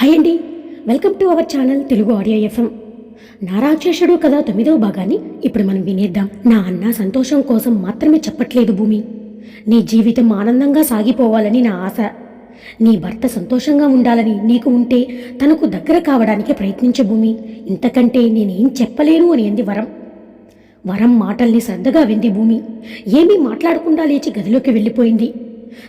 Hi అండి. Welcome to our channel Telugu audio FM. నారాక్షసుడు కదా తొమ్మిదవ భాగాన్ని ఇప్పుడు మనం వినేద్దాం. నా అన్న సంతోషం కోసం మాత్రమే చెప్పట్లేదు భూమి. నీ జీవితం ఆనందంగా సాగిపోవాలని నా ఆశ. నీ భర్త సంతోషంగా ఉండాలని నీకు ఉంటే తనకు దగ్గర కావడానికి ప్రయత్నించు భూమి. ఇంతకంటే నేనేం చెప్పలేను అని అంది వరం. వరం మాటల్ని శ్రద్ధగా వింది భూమి. ఏమీ మాట్లాడకుండా లేచి గదిలోకి వెళ్ళిపోయింది.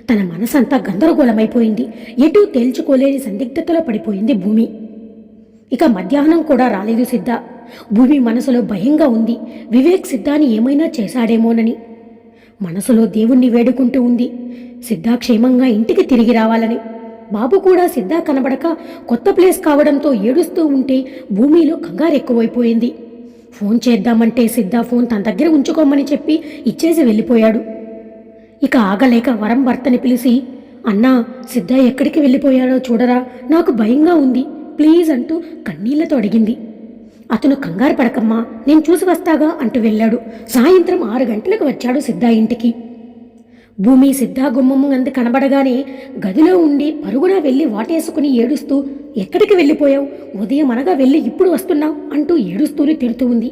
తన మనసంతా గందరగోళమైపోయింది. ఎటూ తేల్చుకోలేని సందిగ్ధతలో పడిపోయింది భూమి. ఇక మధ్యాహ్నం కూడా రాలేదు సిద్ధ. భూమి మనసులో భయంగా ఉంది. వివేక్ సిద్ధాని ఏమైనా చేశాడేమోనని. మనసులో దేవుణ్ణి వేడుకుంటూ ఉంది. సిద్ధా క్షేమంగా ఇంటికి తిరిగి రావాలని. బాబు కూడా సిద్ధా కనబడక కొత్త ప్లేస్ కావడంతో ఏడుస్తూ ఉంటే భూమిలో కంగారు ఎక్కువైపోయింది. ఫోన్ చేద్దామంటే సిద్ధా ఫోన్ తన దగ్గర ఉంచుకోమని చెప్పి ఇచ్చేసి వెళ్ళిపోయాడు. ఇక ఆగలేక వరం భర్తని పిలిచి అన్నా సిద్ధ ఎక్కడికి వెళ్ళిపోయాడో చూడరా నాకు భయంగా ఉంది ప్లీజ్ అంటూ కన్నీళ్ళతో అడిగింది. అతను కంగారు పడకమ్మా నేను చూసి వస్తాగా అంటూ వెళ్ళాడు. సాయంత్రం ఆరు గంటలకు వచ్చాడు సిద్ధ ఇంటికి. భూమి సిద్ధా గుమ్మము అంది కనబడగానే గదిలో ఉండి పరుగున వెళ్ళి వాటేసుకుని ఏడుస్తూ ఎక్కడికి వెళ్ళిపోయావు? ఉదయం అనగా వెళ్ళి ఇప్పుడు వస్తున్నావు అంటూ ఏడుస్తూనే తిడుతూ ఉంది.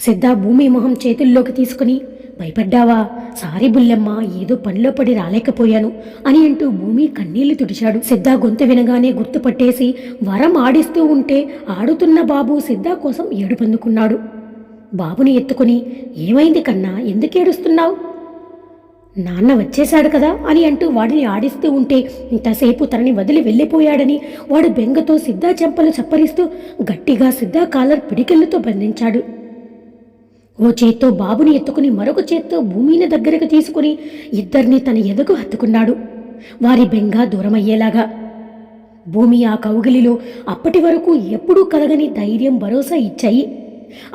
సిద్ధా భూమి మొహం చేతుల్లోకి తీసుకుని భయపడ్డావా? సారీ బుల్లెమ్మ ఏదో పనిలో పడి రాలేకపోయాను అని అంటూ భూమి కన్నీళ్ళు తుడిచాడు. సిద్ధా గొంతు వినగానే గుర్తుపట్టేసి వరం ఆడిస్తూ ఉంటే ఆడుతున్న బాబు సిద్ధా కోసం ఏడుపందుకున్నాడు. బాబుని ఎత్తుకుని ఏమైంది కన్నా ఎందుకు ఏడుస్తున్నావు? నాన్న వచ్చేశాడు కదా అని అంటూ వాడిని ఆడిస్తూ ఉంటే ఇంతసేపు తనని వదిలి వెళ్ళిపోయాడని వాడు బెంగతో సిద్ధా చెంపలు చప్పరిస్తూ గట్టిగా సిద్ధా కాలర్ పిడికిళ్ళతో బంధించాడు. ఓ చేత్తో బాబుని ఎత్తుకుని మరొక చేత్తో భూమిని దగ్గరకు తీసుకుని ఇద్దరిని తన ఎదకు హత్తుకున్నాడు. వారి బెంగ దూరమయ్యేలాగా. భూమి ఆ కౌగిలిలో అప్పటి వరకు ఎప్పుడూ కలగని ధైర్యం భరోసా ఇచ్చాయి.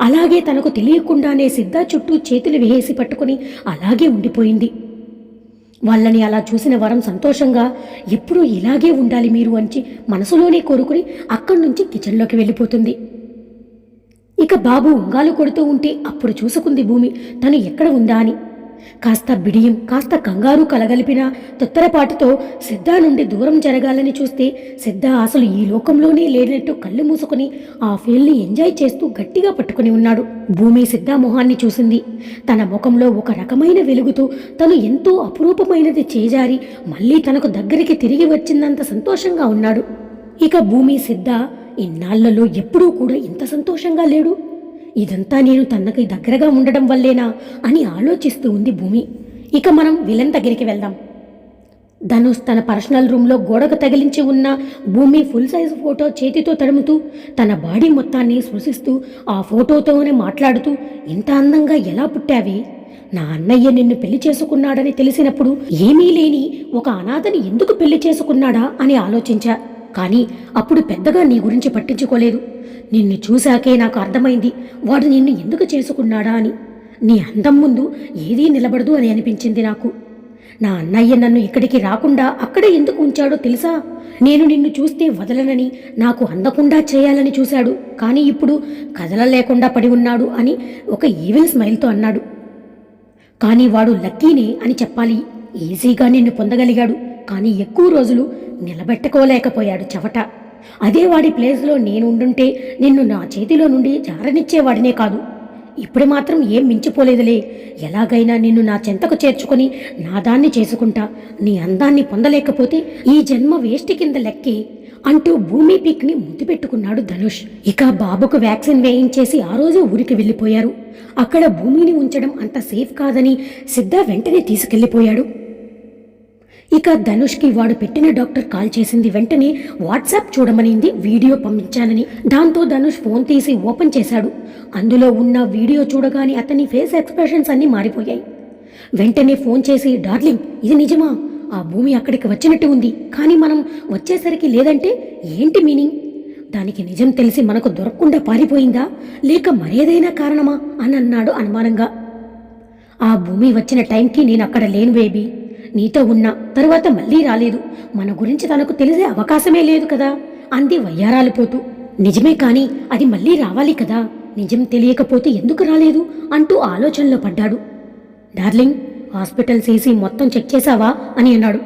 అలాగే తనకు తెలియకుండానే సిద్ధ చుట్టూ చేతులు వేసి పట్టుకుని అలాగే ఉండిపోయింది. వాళ్ళని అలా చూసిన వరం సంతోషంగా ఎప్పుడూ ఇలాగే ఉండాలి మీరు అంచి మనసులోనే కోరుకుని అక్కడి నుంచి కిచెన్లోకి వెళ్ళిపోతుంది. ఇక బాబు ఉంగాలు కొడుతూ ఉంటే అప్పుడు చూసుకుంది భూమి తను ఎక్కడ ఉందా అని. కాస్త బిడియం కాస్త కంగారు కలగలిపిన తొత్తరపాటుతో సిద్ధా నుండి దూరం జరగాలని చూస్తే సిద్ధ అసలు ఈ లోకంలోనే లేనట్టు కళ్ళు మూసుకుని ఆ ఫీల్ని ఎంజాయ్ చేస్తూ గట్టిగా పట్టుకుని ఉన్నాడు. భూమి సిద్ధా మొహాన్ని చూసింది. తన ముఖంలో ఒక రకమైన వెలుగుతో తను ఎంతో అపురూపమైనది చేజారి మళ్ళీ తనకు దగ్గరికి తిరిగి వచ్చిందంత సంతోషంగా ఉన్నాడు. ఇక భూమి సిద్ధ ఇన్నాళ్ళలో ఎప్పుడూ కూడా ఇంత సంతోషంగా లేడు. ఇదంతా నేను తనకి దగ్గరగా ఉండడం వల్లేనా అని ఆలోచిస్తూ ఉంది భూమి. ఇక మనం విలన్ దగ్గరికి వెళ్దాం. ధనుష్ తన పర్సనల్ రూమ్లో గోడకు తగిలించి ఉన్న భూమి ఫుల్ సైజ్ ఫోటో చేతితో తడుముతూ తన బాడీ మొత్తాన్ని స్పృశిస్తూ ఆ ఫోటోతోనే మాట్లాడుతూ ఇంత అందంగా ఎలా పుట్టావే? నా అన్నయ్య నిన్ను పెళ్ళి చేసుకున్నాడని తెలిసినప్పుడు ఏమీ లేని ఒక అనాథని ఎందుకు పెళ్ళి చేసుకున్నాడా? అని ఆలోచించా. కానీ అప్పుడు పెద్దగా నీ గురించి పట్టించుకోలేదు. నిన్ను చూశాకే నాకు అర్థమైంది వాడు నిన్ను ఎందుకు చేసుకున్నాడా అని. నీ అందం ముందు ఏదీ నిలబడదు అని అనిపించింది నాకు. నా అన్నయ్య నన్ను ఇక్కడికి రాకుండా అక్కడే ఎందుకు ఉంచాడో తెలుసా? నేను నిన్ను చూస్తే వదలనని నాకు అందకుండా చేయాలని చూశాడు. కానీ ఇప్పుడు కదలలేకుండా పడి ఉన్నాడు అని ఒక ఈవిల్ స్మైల్తో అన్నాడు. కానీ వాడు లక్కీనే అని చెప్పాలి. ఈజీగా నిన్ను పొందగలిగాడు. కానీ ఎక్కువ రోజులు నిలబెట్టుకోలేకపోయాడు చెవట. అదే వాడి ప్లేస్లో నేను ఉండుంటే నిన్ను నా చేతిలో నుండి జారనిచ్చేవాడినే కాదు. ఇప్పుడు మాత్రం ఏం మించిపోలేదులే. ఎలాగైనా నిన్ను నా చెంతకు చేర్చుకొని నా దాన్ని చేసుకుంటా. నీ అందాన్ని పొందలేకపోతే ఈ జన్మ వేష్టి కింద లెక్కే అంటూ భూమి పీక్ని ముద్దు పెట్టుకున్నాడు ధనుష్. ఇక బాబుకు వ్యాక్సిన్ వేయించేసి ఆ రోజు ఊరికి వెళ్ళిపోయారు. అక్కడ భూమిని ఉంచడం అంత సేఫ్ కాదని సిద్ధ వెంటనే తీసుకెళ్ళిపోయాడు ఇక ధనుష్కి వాడు పెట్టిన డాక్టర్ కాల్ చేసింది వెంటనే వాట్సాప్ చూడమనింది వీడియో పంపించానని. దాంతో ధనుష్ ఫోన్ తీసి ఓపెన్ చేశాడు. అందులో ఉన్న వీడియో చూడగానే అతని ఫేస్ ఎక్స్ప్రెషన్స్ అన్నీ మారిపోయాయి. వెంటనే ఫోన్ చేసి డార్లింగ్ ఇది నిజమా? ఆ భూమి అక్కడికి వచ్చినట్టు ఉంది. కానీ మనం వచ్చేసరికి లేదంటే ఏంటి మీనింగ్? దానికి నిజం తెలిసి మనకు దొరకకుండా పారిపోయిందా? లేక మరేదైనా కారణమా? అని అన్నాడు అనుమానంగా. ఆ భూమి వచ్చిన టైంకి నేను అక్కడ లేను బేబీ. నీతో ఉన్నా తరువాత మళ్ళీ రాలేదు. మన గురించి తనకు తెలిసే అవకాశమే లేదు కదా. అంది వయ్యారాలిపోతూ. నిజమే కాని అది మళ్ళీ రావాలి కదా. నిజం తెలియకపోతే ఎందుకు రాలేదు? అంటూ ఆలోచనలో పడ్డాడు. డార్లింగ్ హాస్పిటల్ చేసి మొత్తం చెక్ చేశావా? అని అన్నాడు.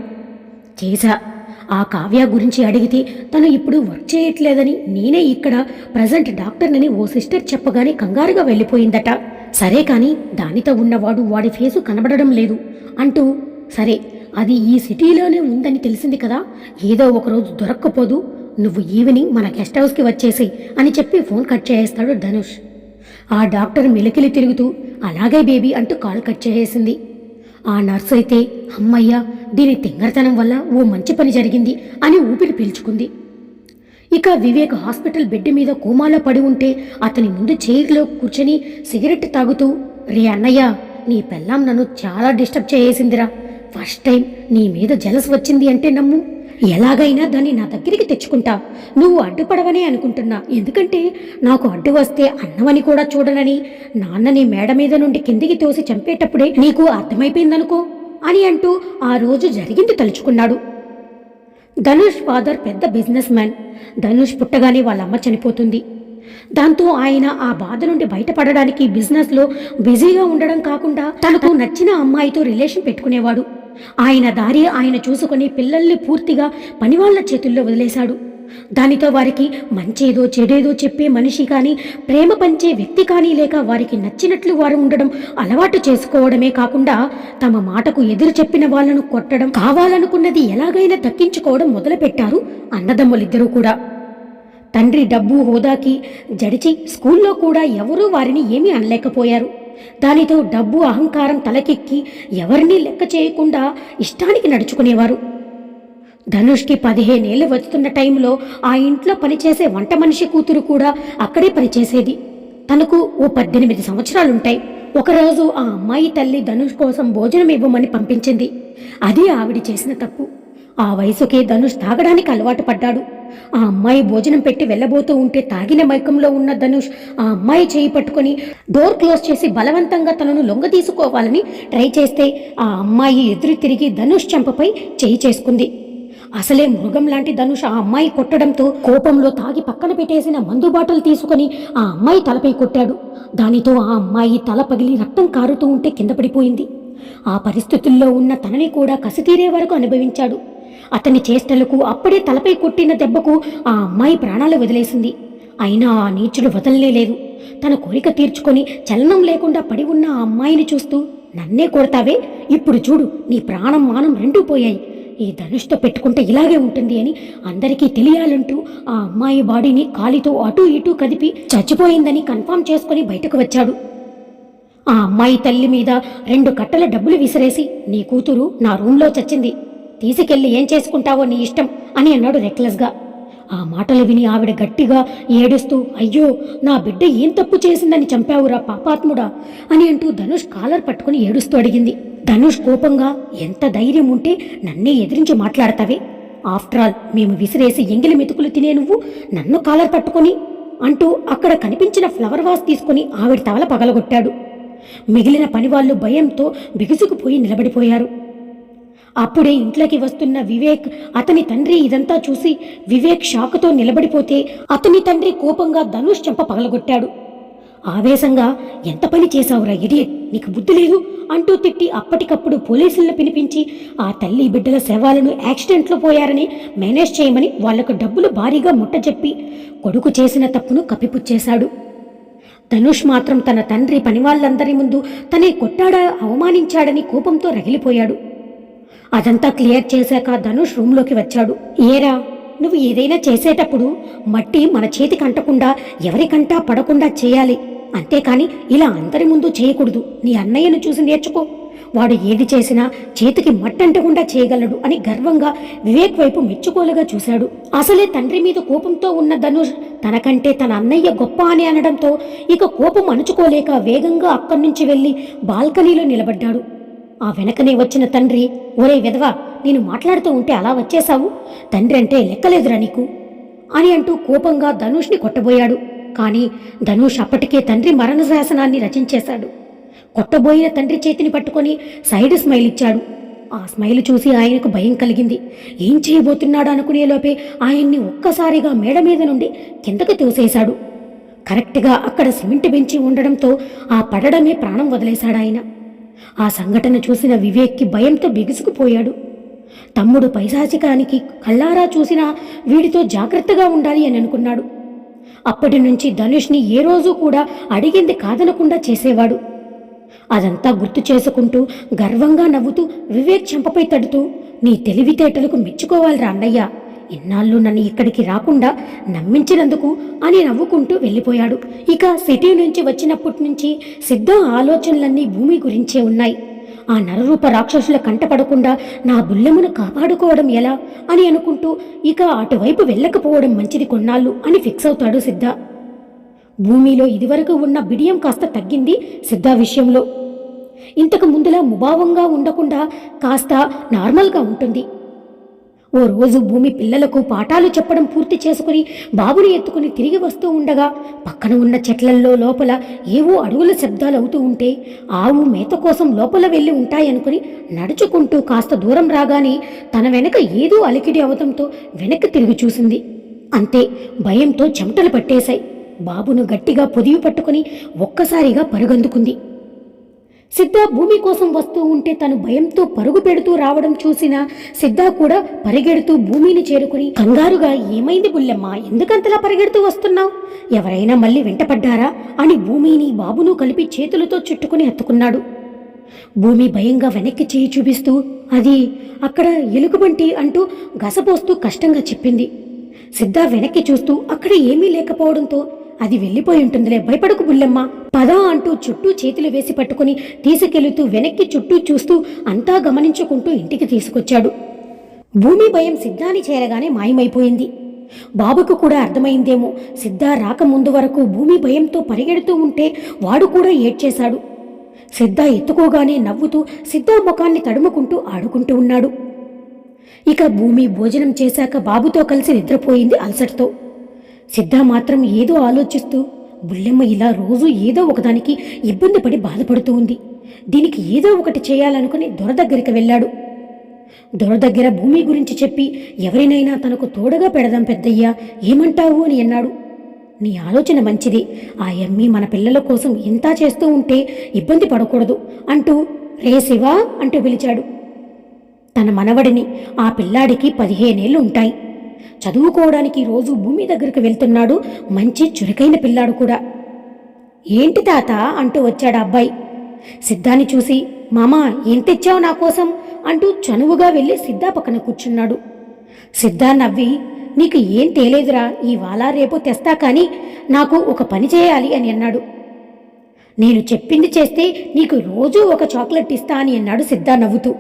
చేశా. ఆ కావ్య గురించి అడిగితే తను ఇప్పుడు వర్క్ చేయట్లేదని నేనే ఇక్కడ ప్రజెంట్ డాక్టర్నని ఓ సిస్టర్ చెప్పగానే కంగారుగా వెళ్ళిపోయిందట. సరే కాని దానితో ఉన్నవాడు వాడి ఫేసు కనబడడం లేదు అంటూ సరే అది ఈ సిటీలోనే ఉందని తెలిసింది కదా. ఏదో ఒకరోజు దొరక్కపోదు. నువ్వు ఈవినింగ్ మన గెస్ట్ హౌస్కి వచ్చేసి అని చెప్పి ఫోన్ కట్ చేసేస్తాడు ధనుష్. ఆ డాక్టర్ మెలికిలి తిరుగుతూ అలాగే బేబీ అంటూ కాల్ కట్ చేసేసింది. ఆ నర్సు అయితే అమ్మయ్య దీని తింగరతనం వల్ల ఓ మంచి పని జరిగింది అని ఊపిరి పీల్చుకుంది. ఇక వివేక్ హాస్పిటల్ బెడ్ మీద కోమాలో పడి ఉంటే అతని ముందు చైర్లో కూర్చొని సిగరెట్ తాగుతూ రే అన్నయ్య నీ పెళ్ళాం నన్ను చాలా డిస్టర్బ్ చేసేసిందిరా. ఫస్ట్ టైం నీ మీద జలస్ వచ్చింది అంటే నమ్ము. ఎలాగైనా దాన్ని నా దగ్గరికి తెచ్చుకుంటా. నువ్వు అడ్డుపడవనే అనుకుంటున్నా. ఎందుకంటే నాకు అడ్డు వస్తే అన్నమని కూడా చూడనని నాన్నని మేడ మీద నుండి కిందికి తోసి చంపేటప్పుడే నీకు అర్థమైపోయిందనుకో అని అంటూ ఆ రోజు జరిగింది తలుచుకున్నాడు. ధనుష్ ఫాదర్ పెద్ద బిజినెస్ మ్యాన్. ధనుష్ పుట్టగానే వాళ్ళ అమ్మ చనిపోతుంది. దాంతో ఆయన ఆ బాధ నుండి బయటపడడానికి బిజినెస్లో బిజీగా ఉండడం కాకుండా తనకు నచ్చిన అమ్మాయితో రిలేషన్ పెట్టుకునేవాడు. ఆయన దారి ఆయన చూసుకొని పిల్లల్ని పూర్తిగా పనివాళ్ళ చేతుల్లో వదిలేశాడు. దానితో వారికి మంచేదో చెడేదో చెప్పే మనిషి కానీ ప్రేమ పంచే వ్యక్తి కానీ లేక వారికి నచ్చినట్లు వారు ఉండడం అలవాటు చేసుకోవడమే కాకుండా తమ మాటకు ఎదురు చెప్పిన వాళ్ళను కొట్టడం కావాలనుకున్నది ఎలాగైనా దక్కించుకోవడం మొదలుపెట్టారు అన్నదమ్ములిద్దరూ కూడా. తండ్రి డబ్బు హోదాకి జడిచి స్కూల్లో కూడా ఎవరూ వారిని ఏమీ అనలేకపోయారు. దానితో డబ్బు అహంకారం తలకెక్కి ఎవరినీ లెక్క చేయకుండా ఇష్టానికి నడుచుకునేవారు. ధనుష్కి పదిహేనేళ్ళు వస్తున్న టైంలో ఆ ఇంట్లో పనిచేసే వంట మనిషి కూతురు కూడా అక్కడే పనిచేసేది. తనకు ఓ పద్దెనిమిది సంవత్సరాలుంటాయి. ఒకరోజు ఆ అమ్మాయి తల్లి ధనుష్ కోసం భోజనం ఇవ్వమని పంపించింది. అది ఆవిడ చేసిన తప్పు. ఆ వయసుకే ధనుష్ తాగడానికి అలవాటు పడ్డాడు. ఆ అమ్మాయి భోజనం పెట్టి వెళ్ళబోతూ ఉంటే తాగిన మైకంలో ఉన్న ధనుష్ ఆ అమ్మాయి చేయి పట్టుకొని డోర్ క్లోజ్ చేసి బలవంతంగా తనను లొంగ తీసుకోవాలని ట్రై చేస్తే ఆ అమ్మాయి ఎదురు తిరిగి ధనుష్ చెంపపై చేయి చేసుకుంది. అసలే మృగం లాంటి ధనుష్ ఆ అమ్మాయి కొట్టడంతో కోపంలో తాగి పక్కన పెట్టేసిన మందు బాటలు తీసుకుని ఆ అమ్మాయి తలపై కొట్టాడు. దానితో ఆ అమ్మాయి తల పగిలి రక్తం కారుతూ ఉంటే కింద పడిపోయింది. ఆ పరిస్థితుల్లో ఉన్న తనని కూడా కసితీరే వరకు అనుభవించాడు. అతని చేష్టలకు అప్పుడే తలపై కొట్టిన దెబ్బకు ఆ అమ్మాయి ప్రాణాలు వదిలేసింది. అయినా ఆ నీచుడు వదలలేదు తన కోరిక తీర్చుకొని చలనం లేకుండా పడి ఉన్న ఆ అమ్మాయిని చూస్తూ నన్నే కొడతావే? ఇప్పుడు చూడు నీ ప్రాణం మానం రెండూ పోయాయి. ఈ ధనుష్తో పెట్టుకుంటే ఇలాగే ఉంటుంది అని అందరికీ తెలియాలంటూ ఆ అమ్మాయి బాడీని కాలితో అటూ ఇటూ కదిపి చచ్చిపోయిందని కన్ఫర్మ్ చేసుకుని బయటకు వచ్చాడు. ఆ అమ్మాయి తల్లి మీద రెండు కట్టల డబ్బులు విసిరేసి నీ కూతురు నా రూంలో చచ్చింది. తీసుకెళ్ళి ఏం చేసుకుంటావో నీ ఇష్టం అని అన్నాడు రెక్లెస్గా. ఆ మాటలు విని ఆవిడ గట్టిగా ఏడుస్తూ అయ్యో నా బిడ్డ ఏం తప్పు చేసిందని చంపావురా పాపాత్ముడా అని అంటూ ధనుష్ కాలర్ పట్టుకుని ఏడుస్తూ అడిగింది. ధనుష్ కోపంగా ఎంత ధైర్యం ఉంటే నన్నే ఎదిరించి మాట్లాడతావే. ఆఫ్టర్ ఆల్ మేము విసిరేసి ఎంగిలి మెతుకులు తినే నువ్వు నన్ను కాలర్ పట్టుకొని అంటూ అక్కడ కనిపించిన ఫ్లవర్ వాస్ తీసుకుని ఆవిడ తవల పగలగొట్టాడు. మిగిలిన పనివాళ్ళు భయంతో బిగుసుకుపోయి నిలబడిపోయారు. అప్పుడే ఇంట్లోకి వస్తున్న వివేక్ అతని తండ్రి ఇదంతా చూసి వివేక్ షాకుతో నిలబడిపోతే అతని తండ్రి కోపంగా ధనుష్ చెంప పగలగొట్టాడు. ఆవేశంగా ఎంత పని చేశావురా ఇడియట్? నీకు బుద్ధి లేదు? అంటూ తిట్టి అప్పటికప్పుడు పోలీసులను పిలిపించి ఆ తల్లి బిడ్డల శవాలను యాక్సిడెంట్లో పోయారని మేనేజ్ చేయమని వాళ్ళకు డబ్బులు భారీగా ముట్టజెప్పి కొడుకు చేసిన తప్పును కప్పిపుచ్చేశాడు. ధనుష్ మాత్రం తన తండ్రి పనివాళ్ళందరి ముందు తనే కొట్టాడా అవమానించాడని కోపంతో రగిలిపోయాడు. అదంతా క్లియర్ చేశాక ధనుష్ రూంలోకి వచ్చాడు. ఏరా నువ్వు ఏదైనా చేసేటప్పుడు మట్టి మన చేతికి అంటకుండా ఎవరికంటా పడకుండా చేయాలి. అంతేకాని ఇలా అందరి ముందు చేయకూడదు. నీ అన్నయ్యను చూసి నేర్చుకో. వాడు ఏది చేసినా చేతికి మట్టంటకుండా చేయగలడు అని గర్వంగా వివేక్ వైపు మెచ్చుకోలుగా చూశాడు. అసలే తండ్రి మీద కోపంతో ఉన్న ధనుష్ తనకంటే తన అన్నయ్య గొప్ప అని అనడంతో ఇక కోపం అణుచుకోలేక వేగంగా అక్కడి నుంచి వెళ్ళి బాల్కనీలో నిలబడ్డాడు. ఆ వెనకనే వచ్చిన తండ్రి ఒరే విధవా నేను మాట్లాడుతూ ఉంటే అలా వచ్చేశావు? తండ్రి అంటే లెక్కలేదురా నీకు? అని అంటూ కోపంగా ధనుష్ని కొట్టబోయాడు. కానీ ధనుష్ అప్పటికే తండ్రి మరణ శాసనాన్ని రచించేశాడు. కొట్టబోయిన తండ్రి చేతిని పట్టుకొని సైడ్ స్మైల్ ఇచ్చాడు. ఆ స్మైల్ చూసి ఆయనకు భయం కలిగింది. ఏం చేయబోతున్నాడు? అనుకునేలోపే ఆయన్ని ఒక్కసారిగా మేడ మీద నుండి కిందకు తోసేశాడు. కరెక్ట్గా అక్కడ సిమెంట్ బెంచి ఉండడంతో ఆ పడడమే ప్రాణం వదిలేశాడు ఆయన. ఆ సంఘటన చూసిన వివేక్కి భయంతో బిగుసుకుపోయాడు. తమ్ముడు పైశాచికానికి కళ్ళారా చూసినా వీడితో జాగ్రత్తగా ఉండాలి అని అనుకున్నాడు. అప్పటి నుంచి ధనుష్ని ఏ రోజు కూడా అడిగింది కాదనకుండా చేసేవాడు. అదంతా గుర్తు చేసుకుంటూ గర్వంగా నవ్వుతూ వివేక్ చెంపపై తడుతూ నీ తెలివితేటలకు మెచ్చుకోవాలిరా అన్నయ్య. ఇన్నాళ్ళు నన్ను ఇక్కడికి రాకుండా నమ్మించినందుకు అని నవ్వుకుంటూ వెళ్ళిపోయాడు. ఇక సిటీ నుంచి వచ్చినప్పటి నుంచి సిద్ధ ఆలోచనలన్నీ భూమి గురించే ఉన్నాయి. ఆ నరరూప రాక్షసుల కంటపడకుండా నా బుల్లెమును కాపాడుకోవడం ఎలా అని అనుకుంటూ ఇక అటువైపు వెళ్ళకపోవడం మంచిది కొన్నాళ్ళు అని ఫిక్స్ అవుతాడు సిద్ధ. భూమిలో ఇదివరకు ఉన్న బిడియం కాస్త తగ్గింది సిద్ధ విషయంలో. ఇంతకు ముందులా ముభావంగా ఉండకుండా కాస్త నార్మల్గా ఉంటుంది. ఓ రోజు భూమి పిల్లలకు పాఠాలు చెప్పడం పూర్తి చేసుకుని బాబుని ఎత్తుకుని తిరిగి వస్తూ ఉండగా పక్కన ఉన్న చెట్లల్లో లోపల ఏవో అడుగుల శబ్దాలు అవుతూ ఉంటే ఆవు మేత కోసం లోపల వెళ్ళి ఉంటాయనుకుని నడుచుకుంటూ కాస్త దూరం రాగానే తన వెనక ఏదో అలికిడి అవడంతో వెనక్కి తిరిగి చూసింది. అంతే భయంతో చెమటలు పట్టేశాయి. బాబును గట్టిగా పొదివి పట్టుకుని ఒక్కసారిగా పరుగందుకుంది. సిద్ధ భూమి కోసం వస్తూ ఉంటే తను భయంతో పరుగు పెడుతూ రావడం చూసిన సిద్ధ కూడా పరిగెడుతూ భూమిని చేరుకుని కంగారుగా ఏమైంది బుల్లెమ్మ? ఎందుకంతలా పరిగెడుతూ వస్తున్నావు? ఎవరైనా మళ్ళీ వెంటపడ్డారా? అని భూమిని బాబును కలిపి చేతులతో చుట్టుకుని హత్తుకున్నాడు. భూమి భయంగా వెనక్కి చేయి చూపిస్తూ అది అక్కడ ఎలుగుబంటి అంటూ గసపోస్తూ కష్టంగా చెప్పింది. సిద్ధ వెనక్కి చూస్తూ అక్కడ ఏమీ లేకపోవడంతో అది వెళ్ళిపోయి ఉంటుందిలే. భయపడకు బుల్లెమ్మ. పద అంటూ చుట్టూ చేతులు వేసి పట్టుకుని తీసుకెళ్తూ వెనక్కి చుట్టూ చూస్తూ అంతా గమనించుకుంటూ ఇంటికి తీసుకొచ్చాడు. భూమి భయం సిద్ధాన్ని చేరగానే మాయమైపోయింది. బాబుకు కూడా అర్థమైందేమో. సిద్ధ రాకముందు వరకు భూమి భయంతో పరిగెడుతూ ఉంటే వాడు కూడా ఏడ్చేశాడు. సిద్ధ ఎత్తుకోగానే నవ్వుతూ సిద్ధ ముఖాన్ని తడుముకుంటూ ఆడుకుంటూ ఉన్నాడు. ఇక భూమి భోజనం చేశాక బాబుతో కలిసి నిద్రపోయింది అలసటతో సిద్ధ మాత్రం ఏదో ఆలోచిస్తూ బుల్లెమ్మ ఇలా రోజు ఏదో ఒకదానికి ఇబ్బంది పడి బాధపడుతూ ఉంది. దీనికి ఏదో ఒకటి చేయాలనుకుని దొర దగ్గరికి వెళ్ళాడు. దొర దగ్గర భూమి గురించి చెప్పి ఎవరినైనా తనకు తోడుగా పెడదాం పెద్దయ్యా ఏమంటావు? అని అన్నాడు. నీ ఆలోచన మంచిది. ఆ ఎమ్మి మన పిల్లల కోసం ఇంతా చేస్తూ ఉంటే ఇబ్బంది పడకూడదు అంటూ రే శివా అంటూ పిలిచాడు. తన మనవడిని ఆ పిల్లాడికి పదిహేనేళ్ళు ఉంటాయి. చదువుకోవడానికి రోజు భూమి దగ్గరికి వెళ్తున్నాడు. మంచి చురుకైన పిల్లాడు కూడా. ఏంటి తాత అంటూ వచ్చాడు అబ్బాయి. సిద్ధాన్ని చూసి మామా ఏం తెచ్చావు నా కోసం? అంటూ చనువుగా వెళ్ళి సిద్ధా పక్కన కూర్చున్నాడు. సిద్ధా నవ్వి నీకు ఏం తేలేదురా ఇవాళ రేపు తెస్తా కానీ నాకు ఒక పని చేయాలి అని అన్నాడు. నేను చెప్పింది చేస్తే నీకు రోజూ ఒక చాక్లెట్ ఇస్తా అని అన్నాడు సిద్ధా నవ్వుతూ.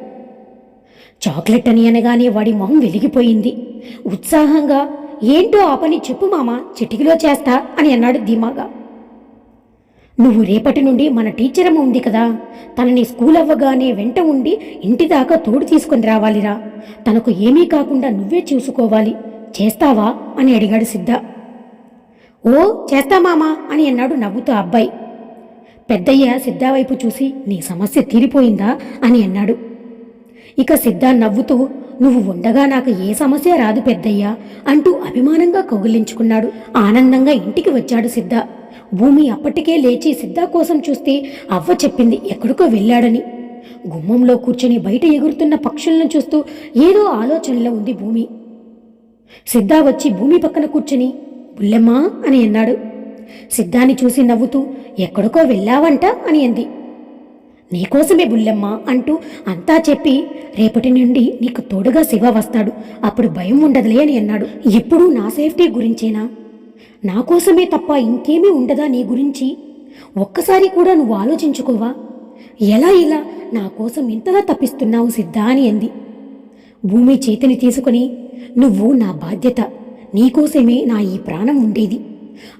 చాక్లెట్ అని అనగానే వాడి మొహం వెలిగిపోయింది. ఉత్సాహంగా ఏంటో ఆ పని చెప్పు మామ చిటికిలో చేస్తా అని అన్నాడు ధీమాగా. నువ్వు రేపటి నుండి మన టీచర్ అమ్మ ఉంది కదా తనని స్కూల్ అవ్వగానే వెంట ఉండి ఇంటి దాకా తోడు తీసుకొని రావాలిరా. తనకు ఏమీ కాకుండా నువ్వే చూసుకోవాలి. చేస్తావా? అని అడిగాడు సిద్ధ. ఓ చేస్తా మామా అని అన్నాడు నవ్వుతూ అబ్బాయి. పెద్దయ్య సిద్ధ వైపు చూసి నీ సమస్య తీరిపోయిందా? అని అన్నాడు. ఇక సిద్ధ నవ్వుతూ నువ్వు ఉండగా నాకు ఏ సమస్య రాదు పెద్దయ్యా అంటూ అభిమానంగా కౌగిలించుకున్నాడు. ఆనందంగా ఇంటికి వచ్చాడు సిద్ధ. భూమి అప్పటికే లేచి సిద్ధ కోసం చూస్తే అవ్వ చెప్పింది ఎక్కడికో వెళ్ళాడని. గుమ్మంలో కూర్చొని బయట ఎగురుతున్న పక్షులను చూస్తూ ఏదో ఆలోచనలో ఉంది భూమి. సిద్ధ వచ్చి భూమి పక్కన కూర్చొని బుల్లెమ్మా అని అన్నాడు. సిద్ధాన్ని చూసి నవ్వుతూ ఎక్కడికో వెళ్ళావంట అని అంది. నీకోసమే బుల్లెమ్మ అంటూ అంతా చెప్పి రేపటి నుండి నీకు తోడుగా శివ వస్తాడు. అప్పుడు భయం ఉండదులే అని అన్నాడు. ఎప్పుడూ నా సేఫ్టీ గురించేనా? నా కోసమే తప్ప ఇంకేమీ ఉండదా నీ గురించి? ఒక్కసారి కూడా నువ్వు ఆలోచించుకోవా? ఎలా ఇలా నా కోసం ఇంతగా తప్పిస్తున్నావు సిద్ధా అని అంది. భూమి చేతిని తీసుకుని నువ్వు నా బాధ్యత. నీకోసమే నా ఈ ప్రాణం ఉండేది.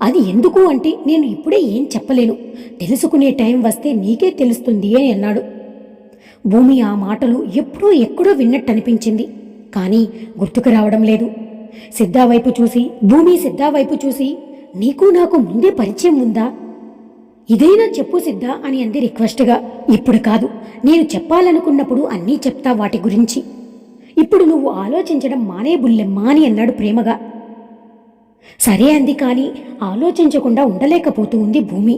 అది ఎందుకు అంటే నేను ఇప్పుడే ఏం చెప్పలేను. తెలుసుకునే టైం వస్తే నీకే తెలుస్తుంది అని అన్నాడు. భూమి ఆ మాటలు ఎప్పుడో ఎక్కడో విన్నట్టు అనిపించింది కానీ గుర్తుకు రావడం లేదు. సిద్ధా వైపు చూసి భూమి సిద్ధా వైపు చూసి నీకు నాకు ముందే పరిచయం ఉందా? ఇదైనా చెప్పు సిద్ధా అని అంది రిక్వెస్ట్గా. ఇప్పుడు కాదు నేను చెప్పాలనుకున్నప్పుడు అన్నీ చెప్తా వాటి గురించి. ఇప్పుడు నువ్వు ఆలోచించడం మానే బుల్లెమ్మా అని అన్నాడు ప్రేమగా. సరే అంది కానీ ఆలోచించకుండా ఉండలేకపోతూ ఉంది భూమి.